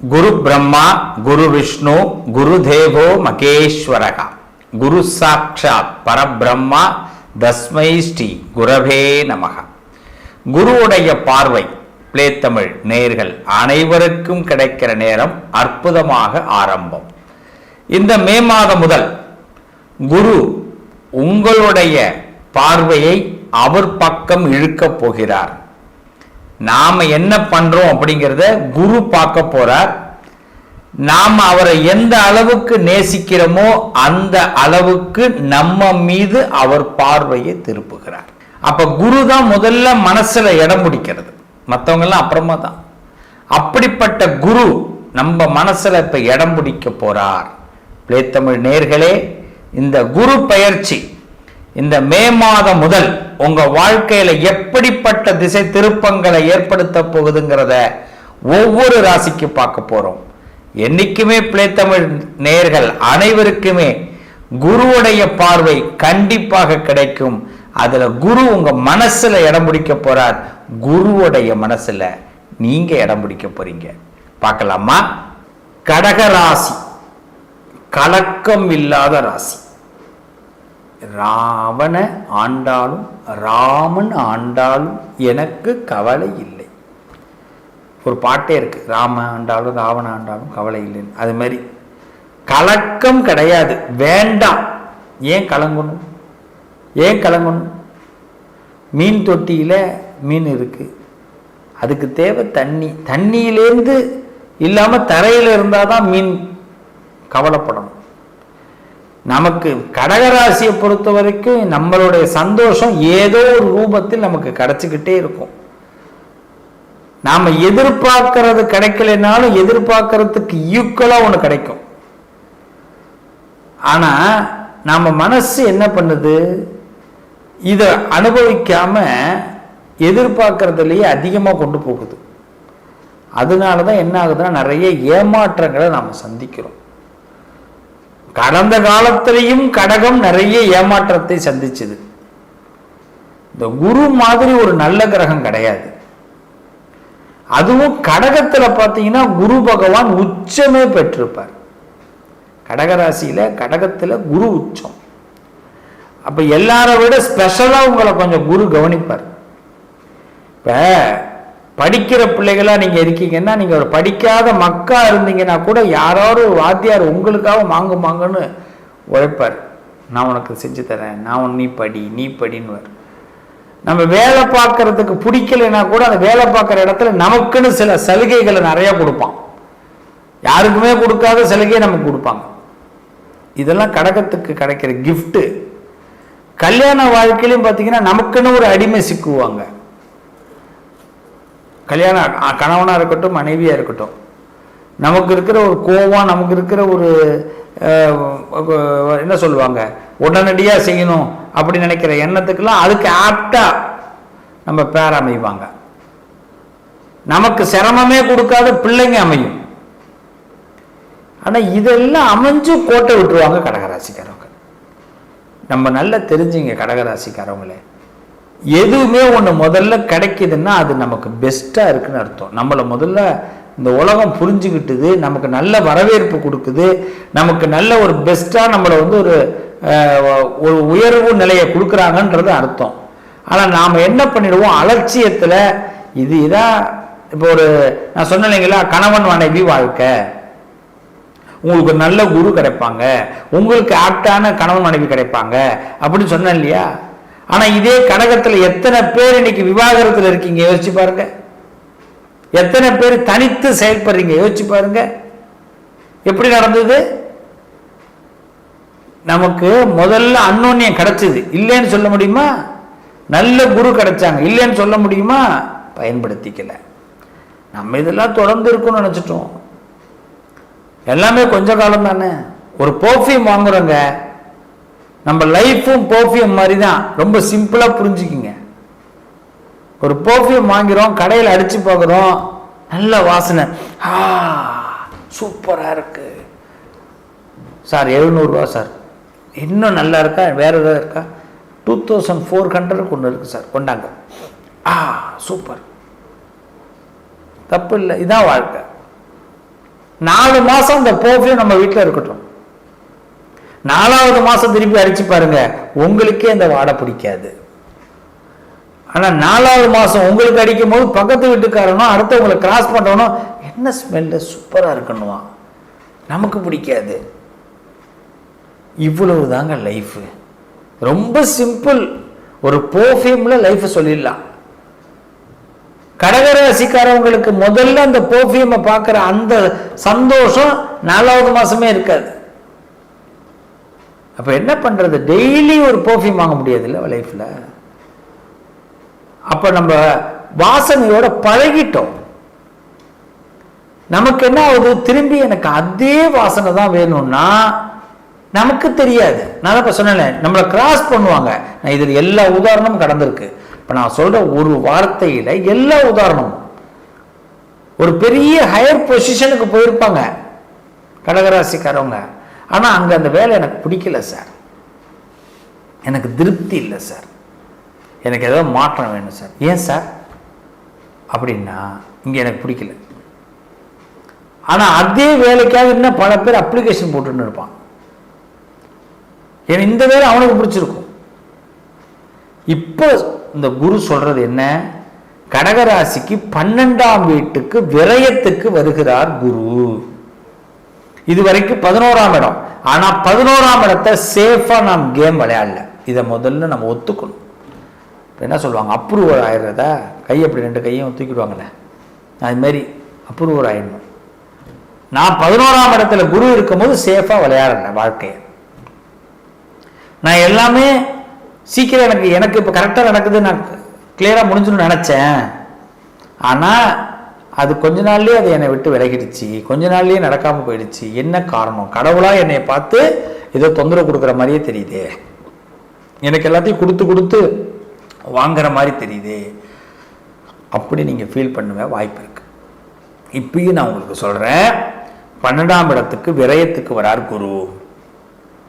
குரு பிரம்மா குரு விஷ்ணு குரு தேவோ மகேஸ்வரகா. குரு சாட்சாத் பரபிரம்மா தஸ்மை ஸ்ரீ குரவே நமக. குருவுடைய பார்வை பிளே தமிழ் நேர்கள் அனைவருக்கும் கிடைக்கிற நேரம் அற்புதமாக ஆரம்பம். இந்த மே மாதம் முதல் குரு உங்களுடைய பார்வையை அவர் பக்கம் இழுக்கப் போகிறார். நாம் என்ன பண்ணுறோம் அப்படிங்கிறத குரு பார்க்க போகிறார் நாம் அவரை எந்த அளவுக்கு நேசிக்கிறோமோ அந்த அளவுக்கு நம்ம மீது அவர் பார்வையை திருப்புகிறார். அப்போ குரு தான் முதல்ல மனசில் இடம் பிடிக்கிறது. மற்றவங்கெல்லாம் அப்புறமா தான். அப்படிப்பட்ட குரு நம்ம மனசில் இப்போ இடம் பிடிக்க போகிறார் பிளேத்தமிழ் நேர்களே இந்த குரு பயிற்சி இந்த மே மாதம் முதல் உங்க வாழ்க்கையில எப்படிப்பட்ட திசை திருப்பங்களை ஏற்படுத்த போகுதுங்கிறத ஒவ்வொரு ராசிக்கு பார்க்க போறோம். என்னைக்குமே பிள்ளைத்தமிழ் நேர்கள் அனைவருக்குமே குருவுடைய பார்வை கண்டிப்பாக கிடைக்கும். அதுல குரு உங்க மனசுல இடம் பிடிக்க போறார். குருவுடைய மனசுல நீங்க இடம் பிடிக்க போறீங்க. பார்க்கலாமா? கடகராசி கலக்கம் இல்லாத ராசி. ராவண ஆண்டாலும் ராமன் ஆண்டாலும் எனக்கு கவலை இல்லை. ஒரு பாட்டே இருக்கு ராம ஆண்டாலும் ராவண ஆண்டாலும் கவலை இல்லைன்னு அது மாதிரி கலக்கம் கிடையாது. வேண்டாம். ஏன் கலங்கணும்? ஏன் கலங்கணும்? மீன் தொட்டியில் மீன் இருக்கு. அதுக்கு தேவை தண்ணி. தண்ணியிலேருந்து இல்லாமல் தரையில் இருந்தால் தான் மீன் கவலைப்படணும். நமக்கு கடகராசியை பொறுத்த வரைக்கும் நம்மளுடைய சந்தோஷம் ஏதோ ஒரு ரூபத்தில் நமக்கு கிடைச்சிக்கிட்டே இருக்கும். நாம எதிர்பார்க்கறது கிடைக்கலைனாலும் எதிர்பார்க்கறதுக்கு ஈக்குவலா ஒன்று கிடைக்கும். ஆனா நாம மனசு என்ன பண்ணுது? இதை அனுபவிக்காம எதிர்பார்க்கறதுலேயே அதிகமாக கொண்டு போகுது. அதனால தான் என்ன ஆகுதுன்னா நிறைய ஏமாற்றங்களை நாம் சந்திக்கிறோம். கடந்த காலத்திலையும் கடகம் நிறைய ஏமாற்றத்தை சந்திச்சது. இந்த குரு மாதிரி ஒரு நல்ல கிரகம் கிடையாது. அதுவும் கடகத்துல பார்த்தீங்கன்னா குரு பகவான் உச்சமே பெற்றிருப்பார். கடகராசியில கடகத்துல குரு உச்சம். அப்ப எல்லாரை விட ஸ்பெஷலா உங்களை கொஞ்சம் குரு கவனிப்பார். இப்ப படிக்கிற பிள்ளைகளாக நீங்கள் இருக்கீங்கன்னா நீங்கள் ஒரு படிக்காத மக்கா இருந்தீங்கன்னா கூட யாராவது ஒரு வாத்தியார் உங்களுக்காக வாங்கும் மாங்குன்னு உழைப்பார். நான் உனக்கு செஞ்சு தரேன். நான் நீ படி நீ படின்னு நம்ம வேலை பார்க்கறதுக்கு பிடிக்கலைன்னா கூட அந்த வேலை பார்க்குற இடத்துல நமக்குன்னு சில சலுகைகளை நிறையா கொடுப்பான். யாருக்குமே கொடுக்காத சலுகையை நமக்கு கொடுப்பாங்க. இதெல்லாம் கடகத்துக்கு கிடைக்கிற கிஃப்ட்டு கல்யாண வாழ்க்கையிலையும் பார்த்தீங்கன்னா நமக்குன்னு ஒரு அடிமை சிக்குவாங்க. கல்யாணம் கணவனாக இருக்கட்டும் மனைவியாக இருக்கட்டும். நமக்கு இருக்கிற ஒரு கோபம் நமக்கு இருக்கிற ஒரு என்ன சொல்லுவாங்க? உடனடியாக செய்யணும் அப்படி நினைக்கிற எண்ணத்துக்கெல்லாம் அதுக்கு ஆப்டாக நம்ம பேர் அமைவாங்க. நமக்கு சிரமமே கொடுக்காத பிள்ளைங்க அமையும். ஆனால் இதெல்லாம் அமைஞ்சு கோட்டை விட்டுருவாங்க கடகராசிக்காரவங்க. நம்ம நல்லா தெரிஞ்சுங்க கடகராசிக்காரவங்களே. எதுவுமே ஒன்று முதல்ல கிடைக்குதுன்னா அது நமக்கு பெஸ்ட்டாக இருக்குன்னு அர்த்தம். நம்மளை முதல்ல இந்த உலகம் புரிஞ்சுக்கிட்டுது நமக்கு நல்ல வரவேற்பு கொடுக்குது நமக்கு நல்ல ஒரு பெஸ்ட்டாக நம்மளை வந்து ஒரு ஒரு உயர்வு நிலையை கொடுக்குறாங்கன்றது அர்த்தம். ஆனால் நாம் என்ன பண்ணிடுவோம்? அலட்சியத்தில் இது இதான் இப்போ ஒரு நான் சொன்னேன் இல்லைங்களா கணவன் மனைவி வாழ்க்கை. உங்களுக்கு நல்ல குரு கிடைப்பாங்க. உங்களுக்கு ஆப்டான கணவன் மனைவி கிடைப்பாங்க. அப்படின்னு சொன்னேன் இல்லையா? ஆனால் இதே கழகத்தில் எத்தனை பேர் இன்னைக்கு விவாகரத்தில் இருக்கீங்க? யோசிச்சு பாருங்க. எத்தனை பேர் தனித்து செயல்படுறீங்க? யோசிச்சு பாருங்க. எப்படி நடந்தது? நமக்கு முதல்ல அன்னோன்யம் கிடைச்சது. இல்லைன்னு சொல்ல முடியுமா? நல்ல குரு கிடைச்சாங்க. இல்லைன்னு சொல்ல முடியுமா? பயன்படுத்திக்கல. நம்ம இதெல்லாம் தொடர்ந்து இருக்கும்னு நினச்சிட்டோம். எல்லாமே கொஞ்ச காலம் தானே. ஒரு பர்ஃப்யூம் வாங்குறோங்க. நம்ம லைஃப்பும் பர்ஃப்யூம் மாதிரி தான் ரொம்ப சிம்பிளாக புரிஞ்சுக்கிங்க. ஒரு பர்ஃப்யூம் வாங்கிறோம் கடையில் அடித்து பார்க்குறோம் நல்ல வாசனை. ஆ சூப்பராக இருக்கு. சார் எழுநூறுவா சார். இன்னும் நல்லா இருக்கா? வேற ஏதாவது இருக்கா? டூ தௌசண்ட் ஃபோர் ஹண்ட்ரட் ஒன்று இருக்குது சார். கொண்டாங்க. ஆ சூப்பர் தப்பு இல்லை. இதான் வாழ்க்கை. நாலு மாதம் இந்த பர்ஃப்யூம் நம்ம வீட்டில் இருக்கட்டும். நாலாவது மாதம் திருப்பி அடிச்சு பாருங்க உங்களுக்கே அந்த வாடை பிடிக்காது. ஆனால் நாலாவது மாதம் உங்களுக்கு அடிக்கும் போது பக்கத்து வீட்டுக்காரனும் அடுத்தவங்களை கிராஸ் பண்ணுறவனும் என்ன ஸ்மெல்லு சூப்பராக இருக்கணுமா? நமக்கு பிடிக்காது. இவ்வளவு தாங்க லைஃபு ரொம்ப சிம்பிள் ஒரு பர்ஃப்யூம்ல லைஃப்பை சொல்லிடலாம். கடகராசிக்காரவங்களுக்கு முதல்ல அந்த பர்ஃப்யூமை பார்க்குற அந்த சந்தோஷம் நாலாவது மாதமே இருக்காது. அப்போ என்ன பண்ணுறது டெய்லி ஒரு பர்ஃப்யூம் வாங்க முடியாது இல்லை லைஃப்பில் அப்போ நம்ம வாசனையோட பழகிட்டோம். நமக்கு என்ன ஆகுது? திரும்பி எனக்கு அதே வாசனை தான் வேணும்னா நமக்கு தெரியாது. நான் இப்போ சொன்னேன் நம்மளை கிராஸ் பண்ணுவாங்க. நான் இதில் எல்லா உதாரணமும் கடந்திருக்கு. இப்போ நான் சொல்கிற ஒரு வார்த்தையில் எல்லா உதாரணமும். ஒரு பெரிய ஹையர் பொசிஷனுக்கு போயிருப்பாங்க. கடகராசிக்காரவங்க. ஆனால் அங்கே அந்த வேலை எனக்கு பிடிக்கல சார் எனக்கு திருப்தி இல்லை சார் எனக்கு ஏதோ மாற்றம் வேணும் சார் ஏன் சார் அப்படின்னா இங்கே எனக்கு பிடிக்கல. ஆனால் அதே வேலைக்காக இன்னும் பல பேர் அப்ளிகேஷன் போட்டுன்னு இருப்பான். ஏன்னா இந்த வேலை அவனுக்கு பிடிச்சிருக்கும். இப்போ இந்த குரு சொல்றது என்ன? கடகராசிக்கு பன்னெண்டாம் வீட்டுக்கு விரயத்துக்கு வருகிறார் குரு. இது வரைக்கும் பதினோராம் இடம். ஆனால் பதினோராம் இடத்தை சேஃபாக நாம் கேம் விளையாடல. இதை முதல்ல நம்ம ஒத்துக்கணும். இப்போ என்ன சொல்லுவாங்க? அப்ரூவல் ஆயிடுறதா கை அப்படி ரெண்டு கையும் தூக்கிடுவாங்கல்ல அதுமாரி அப்ரூவல் ஆயிடணும். நான் பதினோராம் இடத்துல குரு இருக்கும்போது சேஃபாக விளையாடுறேன் வாழ்க்கையை. நான் எல்லாமே சீக்கிரம் எனக்கு எனக்கு இப்போ கரெக்டாக நடக்குது நான் கிளியராக முடிஞ்சுன்னு நினச்சேன். ஆனால் அது கொஞ்ச நாள்லயே அது என்னை விட்டு விலகிடுச்சு. கொஞ்ச நாள்லயே நடக்காமல் போயிடுச்சு. என்ன காரணம்? கடவுளாக என்னை பார்த்து ஏதோ தொந்தரவு கொடுக்குற மாதிரியே தெரியுதே. எனக்கு எல்லாத்தையும் கொடுத்து கொடுத்து வாங்குற மாதிரி தெரியுதே. அப்படி நீங்கள் ஃபீல் பண்ணுவ வாய்ப்பு இருக்கு. இப்பயும் நான் உங்களுக்கு சொல்கிறேன் பன்னெண்டாம் இடத்துக்கு விரயத்துக்கு வரார் குரு.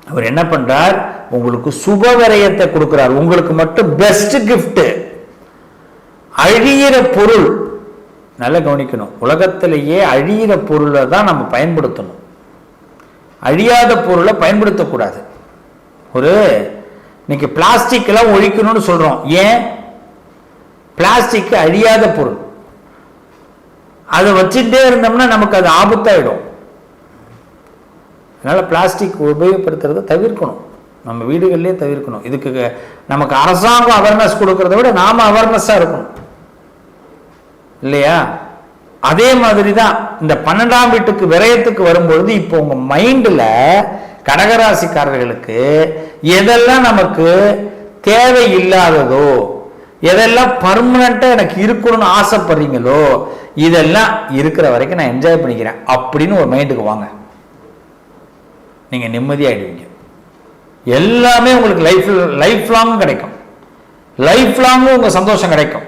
அவர் என்ன பண்றார்? உங்களுக்கு சுப விரயத்தை கொடுக்குறார். உங்களுக்கு மட்டும் பெஸ்ட் கிஃப்ட் அழியிற பொருள். நல்லா கவனிக்கணும். உலகத்திலேயே அழியிற பொருளை தான் நம்ம பயன்படுத்தணும். அழியாத பொருளை பயன்படுத்தக்கூடாது. ஒரு இன்னைக்கு பிளாஸ்டிக் எல்லாம் ஒழிக்கணும்னு சொல்றோம். ஏன்? பிளாஸ்டிக் அழியாத பொருள். அதை வச்சுட்டே இருந்தோம்னா நமக்கு அது ஆபத்தாயிடும். அதனால் பிளாஸ்டிக் உபயோகப்படுத்துறதை தவிர்க்கணும். நம்ம வீடுகள்லேயே தவிர்க்கணும். இதுக்கு நமக்கு அரசாங்கம் அவேர்னஸ் கொடுக்கறத விட நாம அவேர்னஸாக இருக்கணும். இல்லையா? அதே மாதிரி தான் இந்த பன்னெண்டாம் வீட்டுக்கு விரயத்துக்கு வரும்பொழுது இப்போ உங்கள் மைண்டில் கடகராசிக்காரர்களுக்கு எதெல்லாம் நமக்கு தேவை இல்லாததோ எதெல்லாம் பர்மனண்ட்டாக எனக்கு இருக்கணும்னு ஆசைப்படுறீங்களோ இதெல்லாம் இருக்கிற வரைக்கும் நான் என்ஜாய் பண்ணிக்கிறேன் அப்படின்னு ஒரு மைண்டுக்கு வாங்க. நீங்கள் நிம்மதியாகிடுவீங்க எல்லாமே உங்களுக்கு லைஃப் லைஃப் லாங்கும் கிடைக்கும். லைஃப் லாங்கும் உங்கள் சந்தோஷம் கிடைக்கும்.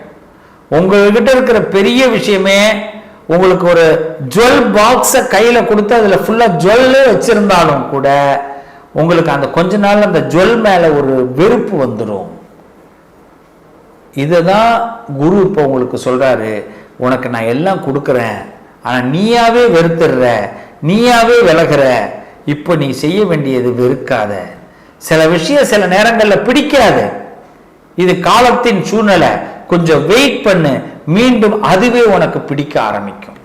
உங்ககிட்ட இருக்கிற பெரிய விஷயமே உங்களுக்கு ஒரு ஜுவல் பாக்ஸை கையில் கொடுத்து அதில் ஃபுல்லாக ஜுவல்லே வச்சுருந்தாலும் கூட உங்களுக்கு அந்த கொஞ்ச நாள் அந்த ஜுவல் மேலே ஒரு வெறுப்பு வந்துடும் இதை தான் குரு இப்போ உங்களுக்கு சொல்கிறாரு உனக்கு நான் எல்லாம் கொடுக்குறேன். ஆனால் நீயாவே வெறுத்துடுற. நீயாவே விலகுற. இப்போ நீ செய்ய வேண்டியது வெறுக்காத. சில விஷயம் சில நேரங்களில் பிடிக்காது. இது காலத்தின் சூழ்நிலை. கொஞ்சம் வெயிட் பண்ணு. மீண்டும் அதுவே உனக்கு பிடிக்க ஆரம்பிக்கும்.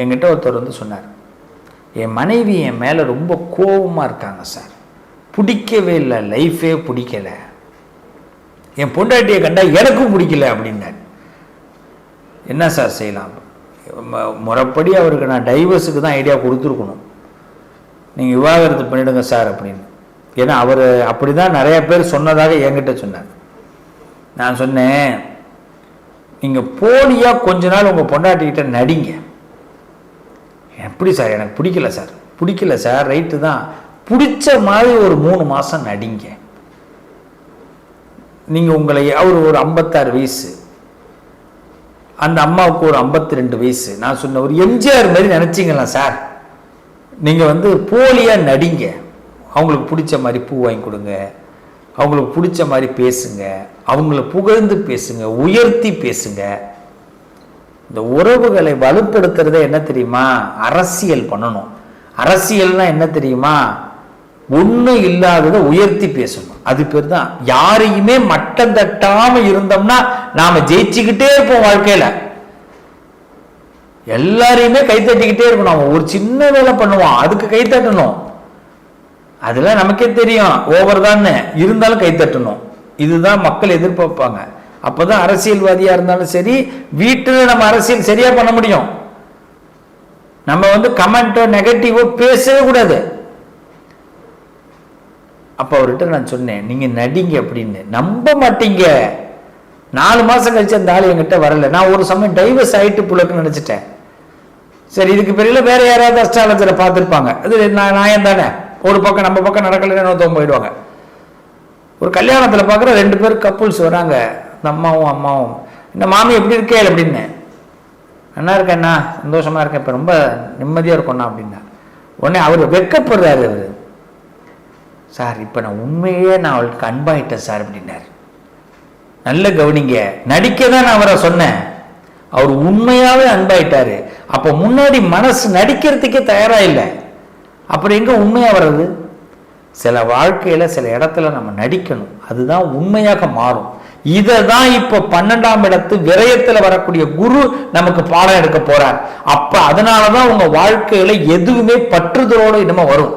என்கிட்ட ஒருத்தர் வந்து சொன்னார் என் மனைவி என் மேலே ரொம்ப கோபமாக இருக்காங்க சார் பிடிக்கவே இல்லை லைஃபே பிடிக்கலை. என் பொண்டாட்டியை கண்டா எனக்கும் பிடிக்கல அப்படின்னார். என்ன சார் செய்யலாம்? முறைப்படி அவருக்கு நான் டைவர்ஸுக்கு தான் ஐடியா கொடுத்துருக்கணும். நீங்கள் விவாகரத்து பண்ணிவிடுங்க சார் அப்படின்னு. ஏன்னா அவர் அப்படி தான் நிறைய பேர் சொன்னதாக என்கிட்ட சொன்னார். நான் சொன்னேன் நீங்கள் போலியாக கொஞ்ச நாள் உங்கள் பொண்டாட்டிக்கிட்ட நடிங்க. எப்படி சார் எனக்கு பிடிக்கல சார் பிடிக்கல சார் ரைட்டு தான். பிடிச்ச மாதிரி ஒரு மூணு மாதம் நடிங்க. நீங்கள் உங்களை அவர் ஒரு ஐம்பத்தாறு வயசு. அந்த அம்மாவுக்கு ஒரு ஐம்பத்தி ரெண்டு வயசு. நான் சொன்ன ஒரு எம்ஜிஆர் மாதிரி நினச்சிங்களா சார்? நீங்கள் வந்து போலியாக நடிங்க. அவங்களுக்கு பிடிச்ச மாதிரி பூ வாங்கி கொடுங்க. அவங்களுக்கு பிடிச்ச மாதிரி பேசுங்க. அவங்கள புகழ்ந்து பேசுங்க. உயர்த்தி பேசுங்க. இந்த உறவுகளை வலுப்படுத்துறத என்ன தெரியுமா? அரசியல் பண்ணணும். அரசியல்னா என்ன தெரியுமா? ஒன்றும் இல்லாததை உயர்த்தி பேசணும். அது பேர் தான் யாரையுமே மட்டம் தட்டாம இருந்தோம்னா நாம ஜெயிச்சுக்கிட்டே இருப்போம் வாழ்க்கையில. எல்லாரையுமே கைத்தட்டிக்கிட்டே இருக்கணும். அவன் ஒரு சின்ன வேலை பண்ணுவான் அதுக்கு கைத்தட்டணும் அதெல்லாம் நமக்கே தெரியும். ஓவர் தான். இருந்தாலும் கைத்தட்டணும் இதுதான் மக்கள் எதிர்பார்ப்பாங்க. அப்போதான் அரசியல்வாதியாக இருந்தாலும் சரி வீட்டில் நம்ம அரசியல் சரியாக பண்ண முடியும். நம்ம வந்து கமெண்ட்டோ நெகட்டிவோ பேசவே கூடாது. அப்போ அவர்கிட்ட நான் சொன்னேன் நீங்கள் நடிங்க அப்படின்னு. நம்ப மாட்டீங்க. நாலு மாதம் கழிச்சு அந்த ஆள் என்கிட்ட வரல. நான் ஒரு சமயம் டைவர்ஸ் ஆகிட்டு புலக்குன்னு நினச்சிட்டேன். சரி இதுக்கு பெரிய வேற யாராவது அஸ்ட்ராலஜரை பார்த்துருப்பாங்க. அது நான் நியாயம் தானே? ஒரு பக்கம் நம்ம பக்கம் நடக்கலைன்னு இன்னொருத்தவங்க போயிடுவாங்க. ஒரு கல்யாணத்தில் பார்க்குற ரெண்டு பேர் கப்புள்ஸ் வராங்க. இந்த அம்மாவும் அம்மாவும். இந்த மாமி எப்படி இருக்கே அப்படின்னு. நல்லா இருக்கேண்ணா சந்தோஷமாக இருக்கேன். இப்போ ரொம்ப நிம்மதியாக இருக்கோண்ணா அப்படின்னா. உடனே அவர் வெக்கப்படுறாரு அவர். சார் இப்போ நான் உண்மையே நான் அவளுக்கு அன்பாயிட்டேன் சார் அப்படின்னாரு. நல்ல கவனிங்க. நடிக்க தான் நான் அவரை சொன்னேன். அவர் உண்மையாகவே அன்பாயிட்டாரு. அப்போ முன்னாடி மனசு நடிக்கிறதுக்கே தயாராக இல்லை. அப்புறம் எங்க உண்மையா வர்றது? சில வாழ்க்கையில சில இடத்துல நம்ம நடிக்கணும். அதுதான் உண்மையாக மாறும். இதை தான் இப்போ பன்னெண்டாம் இடத்து விரயத்துல வரக்கூடிய குரு நமக்கு பாடம் எடுக்க போறார். அப்ப அதனாலதான் உங்க வாழ்க்கையில எதுவுமே பற்றுதலோட இனிமே வரும்.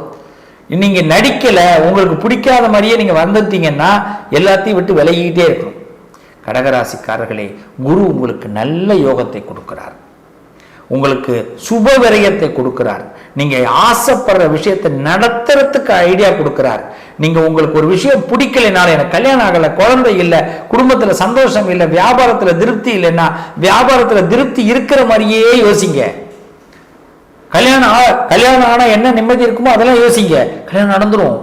நீங்க நடிக்கல உங்களுக்கு பிடிக்காத மாதிரியே நீங்க வந்துட்டீங்கன்னா எல்லாத்தையும் விட்டு விலகிக்கிட்டே இருக்கணும். கடகராசிக்காரர்களே குரு உங்களுக்கு நல்ல யோகத்தை கொடுக்கிறார். உங்களுக்கு சுப விரயத்தை கொடுக்கிறார். நீங்க ஆசைப்படுற விஷயத்தை நடத்துறதுக்கு ஐடியா கொடுக்கிறார். நீங்க உங்களுக்கு ஒரு விஷயம் பிடிக்கலைனால எனக்கு கல்யாணம் ஆகல குழந்தை இல்லை குடும்பத்துல சந்தோஷம் இல்லை வியாபாரத்துல திருப்தி இல்லைன்னா வியாபாரத்துல திருப்தி இருக்கிற மாதிரியே யோசிங்க. கல்யாணம் ஆ- கல்யாணம் ஆனால் என்ன நிம்மதி இருக்குமோ அதெல்லாம் யோசிங்க. கல்யாணம் நடந்துடும்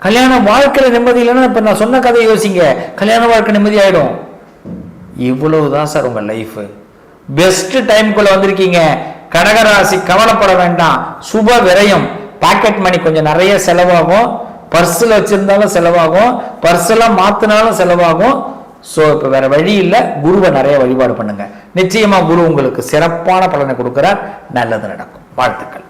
கல்யாணம் வாழ்க்கையில் நிம்மதி இல்லைன்னா இப்போ நான் சொன்ன கதையை யோசிங்க. கல்யாண வாழ்க்கை நிம்மதி ஆகிடும் இவ்வளவுதான் சார் உங்கள் லைஃபு பெஸ்ட் டைம்குள்ள வந்திருக்கீங்க. கடகராசி கவலைப்பட வேண்டாம். சுப விரயம். பாக்கெட் மணி கொஞ்சம் நிறைய செலவாகும். பர்ஸில் வச்சிருந்தாலும் செலவாகும். பர்ஸெல்லாம் மாத்தினாலும் செலவாகும். ஸோ இப்போ வேற வழி இல்லை. குருவை நிறைய வழிபாடு பண்ணுங்க. நிச்சயமா குரு உங்களுக்கு சிறப்பான பலனை கொடுக்குறார். நல்லது நடக்கும். வாழ்த்துக்கள்.